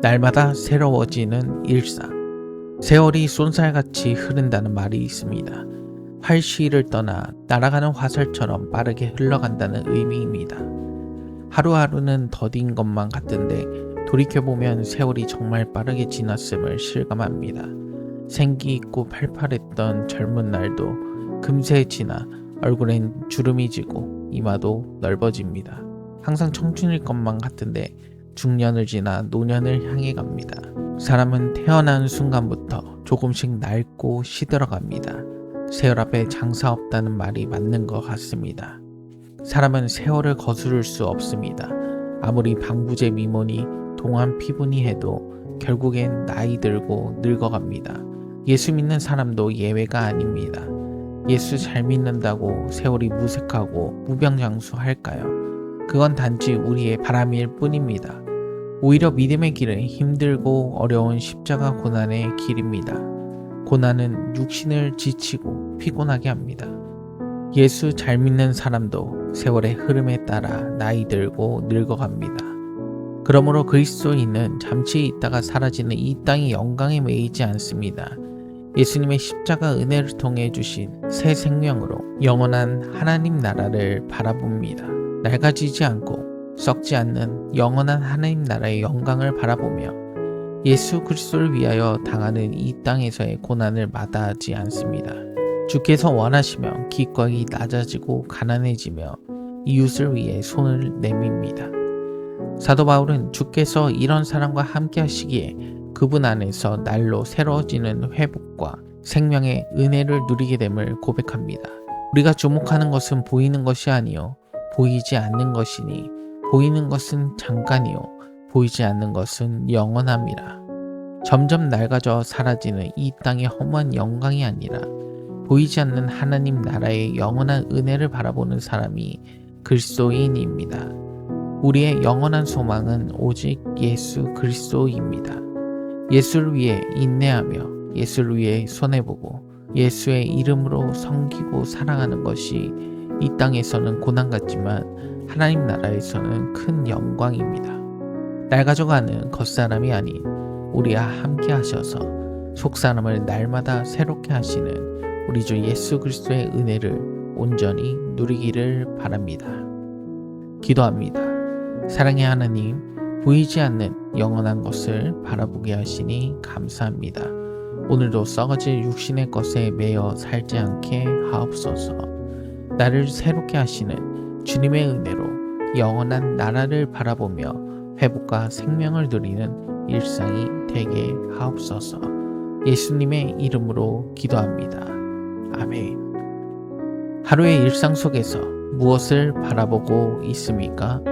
날마다 새로워지는 일상. 세월이 쏜살같이 흐른다는 말이 있습니다. 활시를 떠나 날아가는 화살처럼 빠르게 흘러간다는 의미입니다. 하루하루는 더딘 것만 같은데 돌이켜보면 세월이 정말 빠르게 지났음을 실감합니다. 생기 있고 팔팔했던 젊은 날도 금세 지나 얼굴엔 주름이 지고 이마도 넓어집니다. 항상 청춘일 것만 같은데 중년을 지나 노년을 향해 갑니다. 사람은 태어난 순간부터 조금씩 낡고 시들어갑니다. 세월 앞에 장사 없다는 말이 맞는 것 같습니다. 사람은 세월을 거스를 수 없습니다. 아무리 방부제 미모니 동안 피부니 해도 결국엔 나이 들고 늙어갑니다. 예수 믿는 사람도 예외가 아닙니다. 예수 잘 믿는다고 세월이 무색하고 무병장수할까요? 그건 단지 우리의 바람일 뿐입니다. 오히려 믿음의 길은 힘들고 어려운 십자가 고난의 길입니다. 고난은 육신을 지치고 피곤하게 합니다. 예수 잘 믿는 사람도 세월의 흐름에 따라 나이 들고 늙어갑니다. 그러므로 그리스도인은 잠시 있다가 사라지는 이 땅의 영광에 매이지 않습니다. 예수님의 십자가 은혜를 통해 주신 새 생명으로 영원한 하나님 나라를 바라봅니다. 낡아지지 않고 썩지 않는 영원한 하나님 나라의 영광을 바라보며 예수 그리스도를 위하여 당하는 이 땅에서의 고난을 마다하지 않습니다. 주께서 원하시면 기꺼이 낮아지고 가난해지며 이웃을 위해 손을 내밉니다. 사도 바울은 주께서 이런 사람과 함께 하시기에 그분 안에서 날로 새로워지는 회복과 생명의 은혜를 누리게 됨을 고백합니다. 우리가 주목하는 것은 보이는 것이 아니요 보이지 않는 것이니 보이는 것은 잠깐이요 보이지 않는 것은 영원함이라. 점점 낡아져 사라지는 이 땅의 험한 영광이 아니라 보이지 않는 하나님 나라의 영원한 은혜를 바라보는 사람이 그리스도인입니다. 우리의 영원한 소망은 오직 예수 그리스도입니다. 예수를 위해 인내하며 예수를 위해 손해보고 예수의 이름으로 섬기고 사랑하는 것이 이 땅에서는 고난 같지만 하나님 나라에서는 큰 영광입니다. 낡아져가는 겉사람이 아닌 우리와 함께 하셔서 속사람을 날마다 새롭게 하시는 우리 주 예수 그리스도의 은혜를 온전히 누리기를 바랍니다. 기도합니다. 사랑의 하나님, 보이지 않는 영원한 것을 바라보게 하시니 감사합니다. 오늘도 썩어질 육신의 것에 매여 살지 않게 하옵소서. 나를 새롭게 하시는 주님의 은혜로 영원한 나라를 바라보며 회복과 생명을 누리는 일상이 되게 하옵소서. 예수님의 이름으로 기도합니다. 아멘. 하루의 일상 속에서 무엇을 바라보고 있습니까?